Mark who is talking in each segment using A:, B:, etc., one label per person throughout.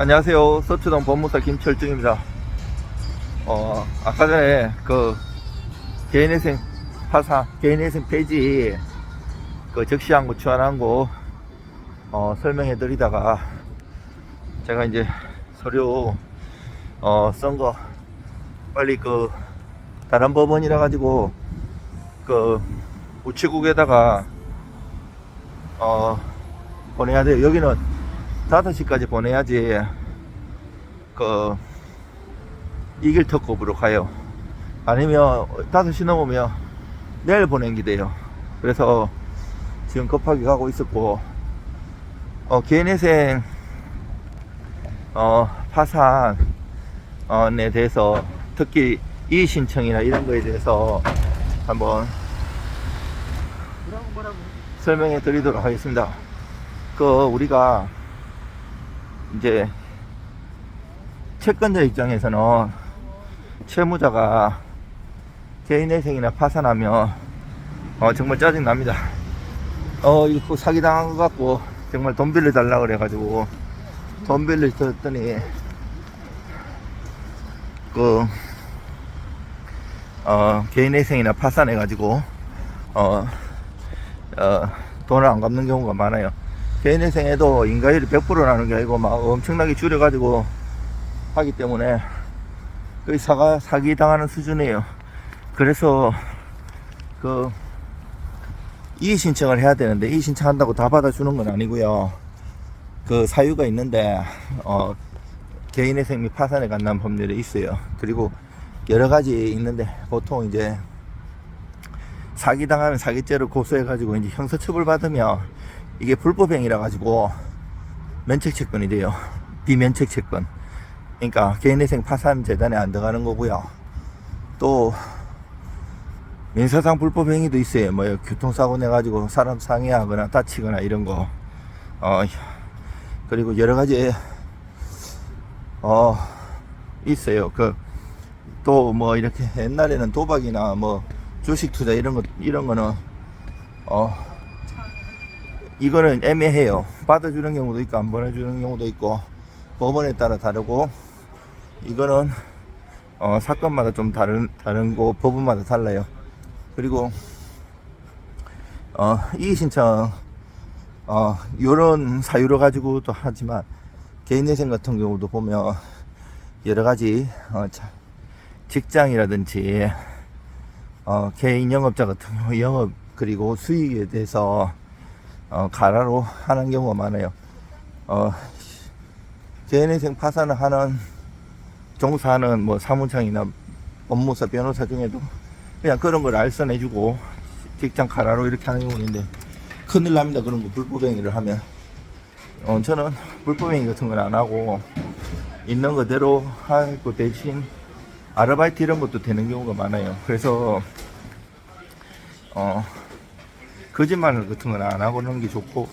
A: 안녕하세요. 서초동 법무사 김철중입니다. 어, 아까 전에 그 개인회생 파사, 개인회생 폐지 그 적시한 거, 추안한 거, 어, 설명해 드리다가 제가 이제 서류, 어, 쓴 거 빨리 그 다른 법원이라 가지고 그 우체국에다가 어, 보내야 돼요. 여기는 5시까지 보내야지 그 이길 특급으로 가요. 아니면 5시 넘으면 내일 보낸 게 돼요. 그래서 지금 급하게 가고 있었고 어, 개인회생 어, 파산에 대해서 특히 이의 신청이나 이런 거에 대해서 한번 설명해 드리도록 하겠습니다. 그 우리가 이제 채권자 입장에서는 채무자가 개인회생이나 파산하면 어, 정말 짜증 납니다. 어 이거 사기 당한 것 같고 정말 돈 빌려 달라 그래 가지고 돈 빌려 줬더니 그 어, 개인회생이나 파산해 가지고 어, 어, 돈을 안 갚는 경우가 많아요. 개인회생에도 인가율이 100% 나는 게 아니고 막 엄청나게 줄여가지고 하기 때문에 거의 사가, 사기 당하는 수준이에요. 그래서 그 이의 신청을 해야 되는데 이의 신청한다고 다 받아주는 건 아니고요. 그 사유가 있는데 어, 개인회생 및 파산에 관한 법률이 있어요. 그리고 여러 가지 있는데 보통 이제 사기 당하면 사기죄로 고소해가지고 이제 형사처벌 받으면 이게 불법행위라 가지고 면책 채권이 돼요. 비면책 채권. 그러니까 개인회생 파산 재단에 안 들어가는 거고요. 또 민사상 불법행위도 있어요. 뭐 교통사고 내가지고 사람 상해하거나 다치거나 이런 거. 어 그리고 여러 가지 어 있어요. 그 또 뭐 이렇게 옛날에는 도박이나 뭐 주식 투자 이런 거 이런 거는 어 이거는 애매해요. 받아주는 경우도 있고 안 받아주는 경우도 있고 법원에 따라 다르고 이거는 어 사건마다 좀 다른 다른 거 법원마다 달라요. 그리고 어 이의 신청 어 요런 사유를 가지고도 하지만 개인회생 같은 경우도 보면 여러 가지 어, 자- 직장이라든지 어, 개인 영업자 같은 경우 영업 그리고 수익에 대해서 어, 가라로 하는 경우가 많아요. 어, 개인회생 파산을 하는 종사하는 뭐 사무장이나 업무사 변호사 중에도 그냥 그런 걸 알선해주고 직장 가라로 이렇게 하는 경우가 있는데 큰일 납니다. 그런 거 불법행위를 하면. 어, 저는 불법행위 같은 건 안 하고 있는 그대로 하고 대신 아르바이트 이런 것도 되는 경우가 많아요. 그래서 어 거짓말 같은 건 안 하고 하는 게 좋고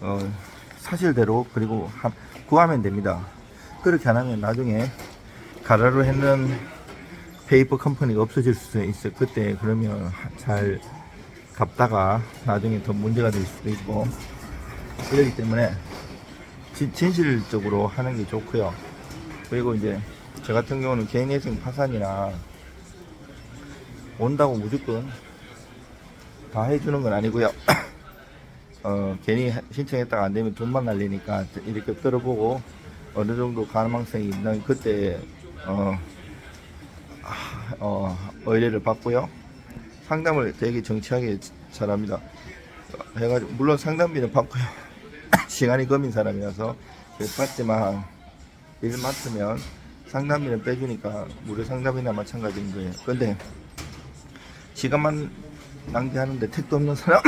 A: 어 사실대로 그리고 하- 구하면 됩니다. 그렇게 안 하면 나중에 가라로 했는 페이퍼 컴퍼니가 없어질 수도 있어요. 그때 그러면 하- 잘 갚다가 나중에 더 문제가 될 수도 있고 그렇기 때문에 진, 진실적으로 하는 게 좋고요. 그리고 이제 저 같은 경우는 개인회생 파산이나 온다고 무조건 다 해주는 건 아니고요. 어, 괜히 신청했다가 안 되면 돈만 날리니까 이렇게 들어보고 어느 정도 가능성이 있나 그때 어, 아, 어, 의뢰를 받고요. 상담을 되게 정치하게 잘합니다. 어, 해가지고 물론 상담비는 받고요. 시간이 금인 사람이라서 받지만 일 맡으면 상담비는 빼주니까 무료 상담이나 마찬가지인 거예요. 근데 시간만 낭비하는데 택도 없는 사람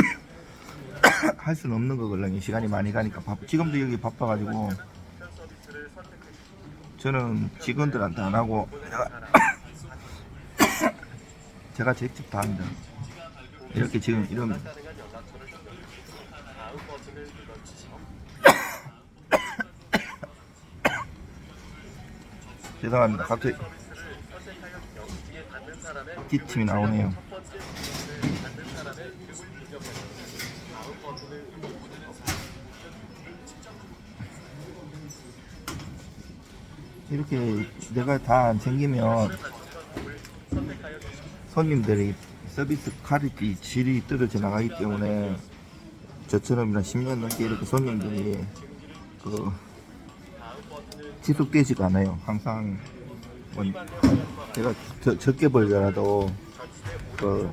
A: 할 수는 없는 거걸요. 시간이 많이 가니까 바빠. 지금도 여기 바빠가지고 저는 직원들한테 안 하고 제가 직접 다 합니다. 이렇게 지금 이런 죄송합니다. 갑자기 기침이 나오네요. 이렇게 내가 다 안 챙기면 손님들이 서비스 퀄리티 질이 떨어져 나가기 때문에 저처럼이나 10년 넘게 이렇게 손님들이 그 지속되지가 않아요. 항상 뭐 내가 저- 적게 벌더라도 그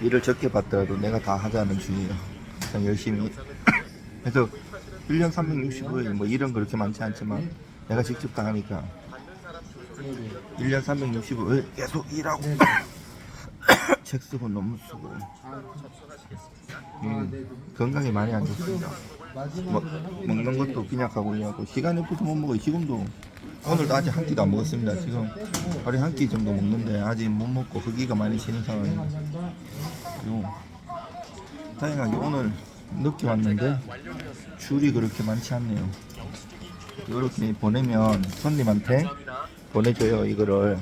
A: 일을 적게 받더라도 내가 다 하자는 주의예요. 그냥 열심히 그래서 1년 365일 뭐 일은 그렇게 많지 않지만 내가 직접 다 하니까 1년 365일 계속 일하고 책 쓰고 논문 쓰고 음, 건강에 많이 안 좋습니다. 먹, 먹는 것도 빈약하고 그냥 시간이 없어서 못 먹어요. 지금도 오늘도 아직 한 끼도 안 먹었습니다. 지금 하루에 한 끼 정도 먹는데 아직 못 먹고 허기가 많이 지는 상황입니다. 그리고 다행하게 오늘 늦게 왔는데 줄이 그렇게 많지 않네요. 이렇게 보내면 손님한테 보내줘요. 이거를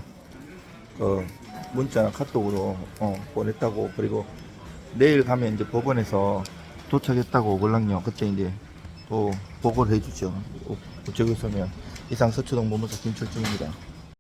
A: 그 문자나 카톡으로 어, 보냈다고 그리고 내일 가면 이제 법원에서 도착했다고 오걸랑요. 그때 이제 또 보고를 해주죠. 어, 저기 서면 이상 서초동 모무사 김철중입니다.